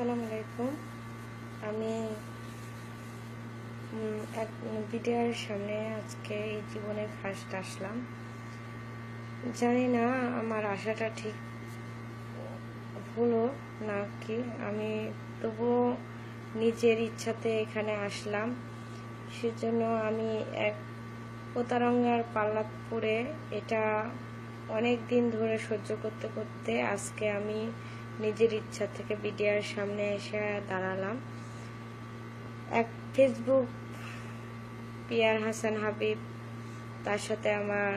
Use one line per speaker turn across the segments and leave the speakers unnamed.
আসসালামু আলাইকুম। আমি এক ভিডিওর সামনে আজকে এই জীবনে ফার্স্ট আসলাম। জানি না আমার আশাটা ঠিক হলো না কি আমি তবুও নিজের ইচ্ছাতে এখানে আসলাম। সেজন্য আমি এক প্রতারঙ্গার পাল্লা পরে এটা অনেক দিন ধরে সহ্য করতে করতে আজকে আমি নিজের ইচ্ছা থেকে বিডিআর সামনে এসে দাঁড়ালাম। এক ফেসবুক পিয়ার হাসান হাবিব, তার সাথে আমার,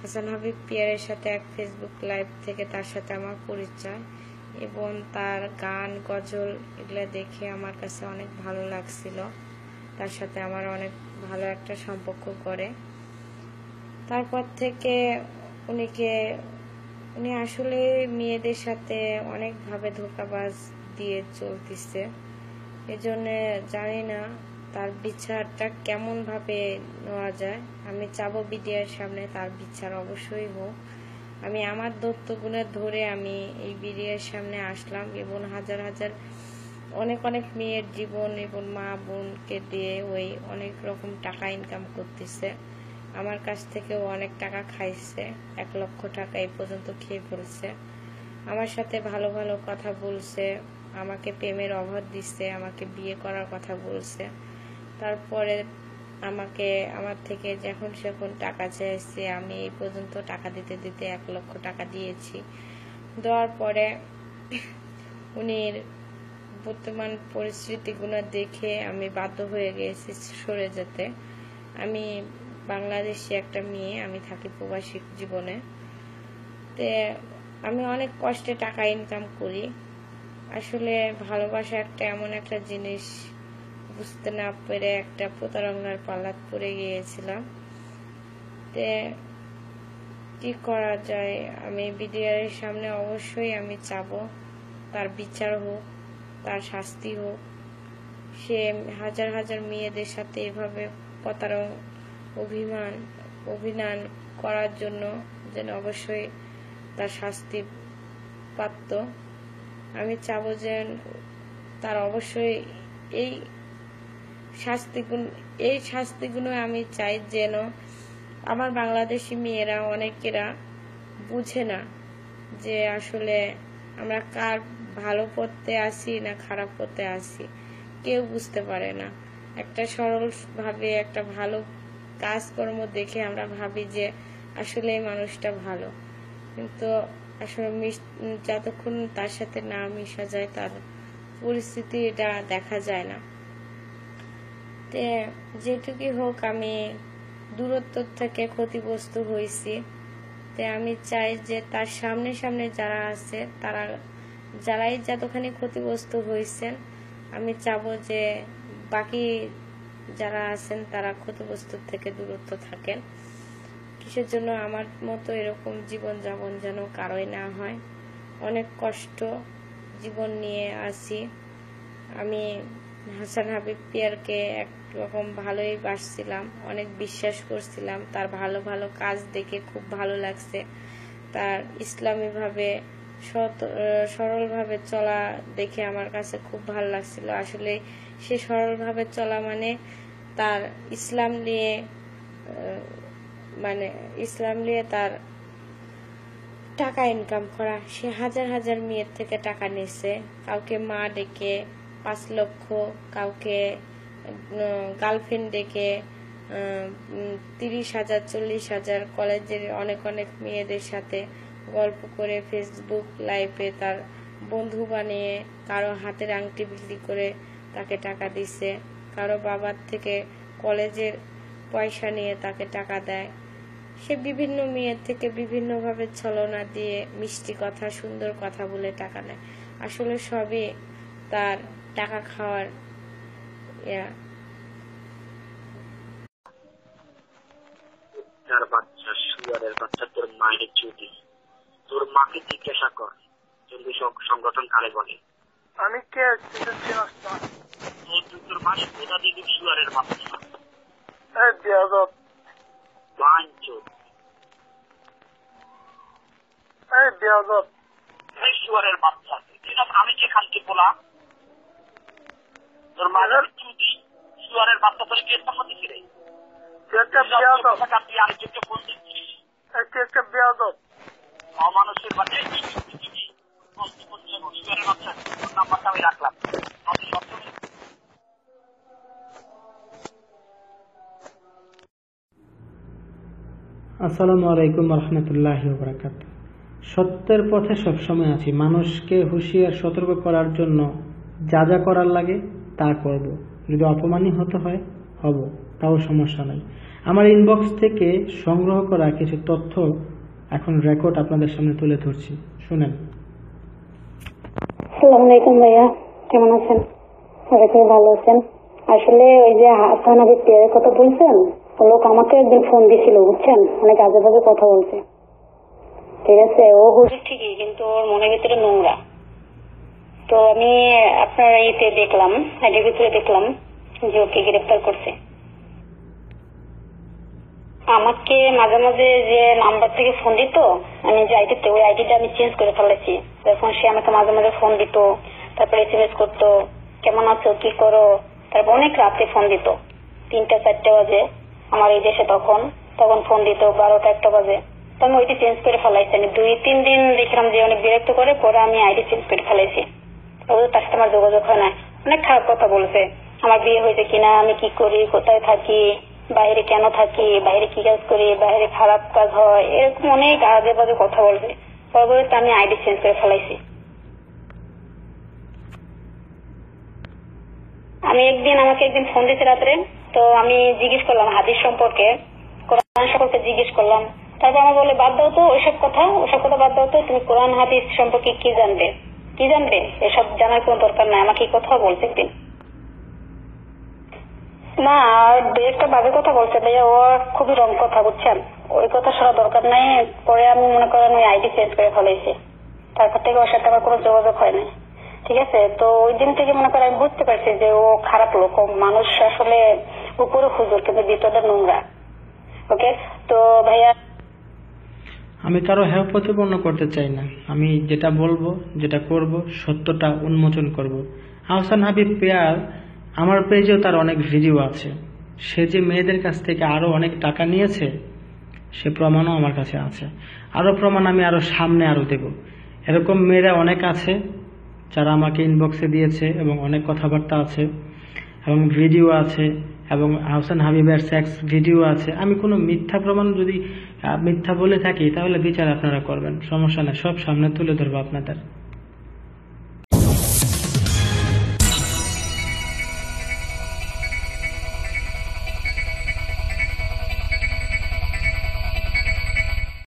হাসান হাবিব পিয়ারের সাথে এক ফেসবুক লাইভ থেকে তার সাথে আমার পরিচয় এবং তার গান, গজল এগুলো দেখে আমার কাছে অনেক ভালো লাগছিল। তার সাথে আমার অনেক ভালো একটা সম্পর্ক করে তারপর থেকে উনিকে উনি আসলে মেয়েদের সাথে অনেকভাবে ধোকাবাজ দিয়ে চলতেছে। এজন্য জানি না তার বিচারটা কেমন ভাবে নেওয়া যায়। আমি চাবো বিডিআর সামনে তার বিচার অবশ্যই হোক। আমি আমার দত্তগুণে ধরে আমি এই বিডিআর সামনে আসলাম এবং হাজার হাজার অনেক অনেক মেয়ের জীবন এবং মা বোনকে দিয়ে ওই অনেক রকম টাকা ইনকাম করতেছে। আমার কাছ থেকেও অনেক টাকা খাইছে, এক লক্ষ টাকা এই পর্যন্ত খেয়ে ফেলছে। আমার সাথে ভালো ভালো কথা বলছে, আমাকে প্রেমের অভাব দিচ্ছে আমাকে বিয়ে করার কথা বলছে। তারপরে আমাকে, আমার থেকে যখন সেখন টাকা চেয়েছে, আমি এই পর্যন্ত টাকা দিতে দিতে এক লক্ষ টাকা দিয়েছি। দেওয়ার পরে উনি বর্তমান পরিস্থিতিগুলো দেখে আমি বাধ্য হয়ে গেছি সরে যেতে। আমি বাংলাদেশি একটা মেয়ে, আমি থাকি প্রবাসী জীবনে। তে আমি অনেক কষ্টে টাকা ইনকাম করি। আসলে ভালোবাসা একটা এমন একটা জিনিস, বুঝতে না পেরে একটা প্রতারণার পাল্লাত পড়ে গিয়েছিলাম। তে কি করা যায়? আমি বিডিআর এর সামনে অবশ্যই আমি চাবো। তার বিচার হোক, তার শাস্তি হোক। সে হাজার হাজার মেয়েদের সাথে এভাবে প্রতারণ অভিমান অভিনয় করার জন্য যেন অবশ্যই তার শাস্তি পাত্র আমি চাবো যে তার অবশ্যই এই শাস্তিগুলো এই শাস্তিগুলো আমি চাই যেন আমার বাংলাদেশি মেয়েরা, অনেকেরা বুঝে না যে আসলে আমরা কার ভালো পথে আসি না খারাপ পথে আসি কেউ বুঝতে পারে না। একটা সরল ভাবে একটা ভালো কাজকর্ম দেখে আমরা ভাবি যে আসলে মানুষটা ভালো। কিন্তু আসলে যতক্ষণ তার সাথে না মিশা যায়, তার পরিস্থিতি এটা দেখা যায় না। তে যেটুকুই হোক আমি দূরত্ব থেকে ক্ষতিগ্রস্ত হয়েছি। তে, আমি চাই যে তার সামনে সামনে যারা আছে, তারা যারাই যতখানি ক্ষতিগ্রস্ত হয়েছেন, আমি চাবো যে বাকি যারা আছেন, তারা ক্ষতিগ্রস্ত থেকে দূরত্ব থাকেন। কিসের জন্য আমার মতো এরকম জীবন যাপন যেন কারোই না হয়? অনেক কষ্ট জীবন নিয়ে আসি। আমি হাসান হাবিব পিয়ারকে একরকম ভালোই বাসছিলাম, অনেক বিশ্বাস করছিলাম। তার ভালো ভালো কাজ দেখে খুব ভালো লাগছে। তার ইসলামীভাবে সরলভাবে চলা দেখে আমার কাছে খুব ভালো লাগছিল। আসলে সে সরলভাবে চলা মানে তার ইসলাম নিয়ে মানে ইসলাম নিয়ে তার টাকা ইনকাম করা। সে হাজার হাজার মেয়ের থেকে টাকা নিচ্ছে কাউকে মা ডেকে পাঁচ লক্ষ, কাউকে গার্লফ্রেন্ড ডেকে তিরিশ হাজার, চল্লিশ হাজার, কলেজের অনেক অনেক মেয়েদের সাথে গল্প করে ফেসবুক লাইভে তার বন্ধু বানিয়ে কারও হাতের আংটি বিক্রি করে তাকে টাকা দিচ্ছে কারও বাবার থেকে কলেজের পয়সা নিয়ে তাকে টাকা দেয়। সে বিভিন্ন মেয়ের থেকে বিভিন্নভাবে ছলনা দিয়ে মিষ্টি কথা, সুন্দর কথা বলে টাকা নেয়। আসলে সবই তার টাকা খাওয়ার ইয়া।
তার বাচ্চা, সুয়ারের বাচ্চা তোর মায়ের চুটি। তোর মাকে জিজ্ঞাসা কর? চল্লিশ সংগঠন কারে বলে?
আমি কে?
তোর মাসে কোথা দিবি সুয়ারের বাচ্চা আমি কে খালকে বলা তোর মায়ের চুটি সুয়ারের বাচ্চা তোর কে সম্মতি ছিল
একটা বেয়াদব?
অমানুষের বাচ্চা
আসসালামু আলাইকুম রহমতুল্লাহ সত্যের পথে সবসময় আছি। মানুষকে হুঁশিয়ার, সতর্ক করার জন্য যা যা করার লাগে তা করব। যদি অপমানই হতে হয়, হব। তাও সমস্যা নাই। আমার ইনবক্স থেকে সংগ্রহ করা কিছু তথ্য এখন রেকর্ড আপনাদের সামনে তুলে ধরছি। শুনেন।
আলাইকুম ভাইয়া, কেমন আছেন? ভালো আছেন। আসলে ওই যে হাসান পেয়ারের কথা বলছেন? ও লোক আমাকে একদিন ফোন দিছিল, বুঝছেন? অনেক আজে বাজে কথা বলছে। ঠিক আছে, ও হুজুর ঠিকই, কিন্তু ওর মনের ভিতরে নোংরা। তো আমি আপনার ইতে দেখলাম, আইডির ভিতরে দেখলাম যে ওকে গ্রেফতার করছে। আমাকে মাঝে মাঝে যে নাম্বার থেকে ফোন দিত, আমি যে আইডিতে ওই আইডিটা আমি চেঞ্জ করে ফেলেছি। তখন সে আমাকে মাঝে মাঝে ফোন দিত, তারপরে এস এম এস করতো, কেমন আছো? কি করো? তারপর অনেক রাতে ফোন দিত। তিনটা, চারটে বাজে, আমার এই দেশে তখন। তখন ফোন দিত, বারোটা, একটা বাজে। তো আমি ওইটি চেঞ্জ করে ফেলাইছি। আমি দুই, তিন দিন দেখলাম যে অনেক বিরক্ত করে, পরে আমি আইডি চেঞ্জ করে ফেলাইছি। তার সাথে আমার যোগাযোগ হয় না অনেক খারাপ কথা বলছে। আমার বিয়ে হয়েছে কিনা, আমি কি করি, কোথায় থাকি? বাইরে কেন থাকি, বাইরে কি কাজ করি, বাইরে খারাপ কাজ হয়, এরকম অনেক আজে বাজে কথা বলবে পরবর্তীতে আমি আইডি চেঞ্জ করে ফেলাইছি। আমি একদিন, আমাকে একদিন ফোন দিতে রাত্রে, তো আমি জিজ্ঞেস করলাম হাদিস সম্পর্কে, কোরআন সম্পর্কে জিজ্ঞেস করলাম। তারপর আমার বলে বাদ দাও তো ওইসব কথা ওইসব কথা বাদ দাও তো, তুমি কোরআন, হাদিস সম্পর্কে কি জানবে? কি জানবে? এসব জানার কোনো দরকার নাই, আমাকে কথা বলছে একদিন। না দু একটা বাজে কথা বলছে, ভাইয়া, ও খুবই রং কথা, বুঝছেন? ওই কথা শোনা দরকার নাই, পরে আমি মনে করেন ওই আইডি চেঞ্জ করে ফেলেছি তারপর থেকে ওর সাথে আমার কোনো যোগাযোগ হয় না ঠিক আছে? তো ওই দিন থেকে মনে করেন আমি বুঝতে পারছি যে ও খারাপ লোক মানুষ আসলে উপরে হুজুর, কিন্তু ভিতরে নোংরা। ওকে? তো ভাইয়া
আমি কারও হেয় প্রতিপন্ন করতে চাই না। আমি যেটা বলব, যেটা করব, সত্যটা উন্মোচন করব। আহসান হাবিব পেয়ার আমার পেজেও তার অনেক ভিডিও আছে। সে যে মেয়েদের কাছ থেকে আরও অনেক টাকা নিয়েছে, সে প্রমাণও আমার কাছে আছে। আরও প্রমাণ আমি আরও সামনে আরও দেব। এরকম মেয়েরা অনেক আছে যারা আমাকে ইনবক্সে দিয়েছে এবং অনেক কথাবার্তা আছে এবং ভিডিও আছে এবং হাসান হাবিবের সেক্স ভিডিও আছে। আমি কোনো মিথ্যা প্রমাণ যদি মিথ্যা বলে থাকি, তাহলে বিচার আপনারা করবেন। সমস্যা নেই, সব সামনে তুলে ধরবো আপনাদের।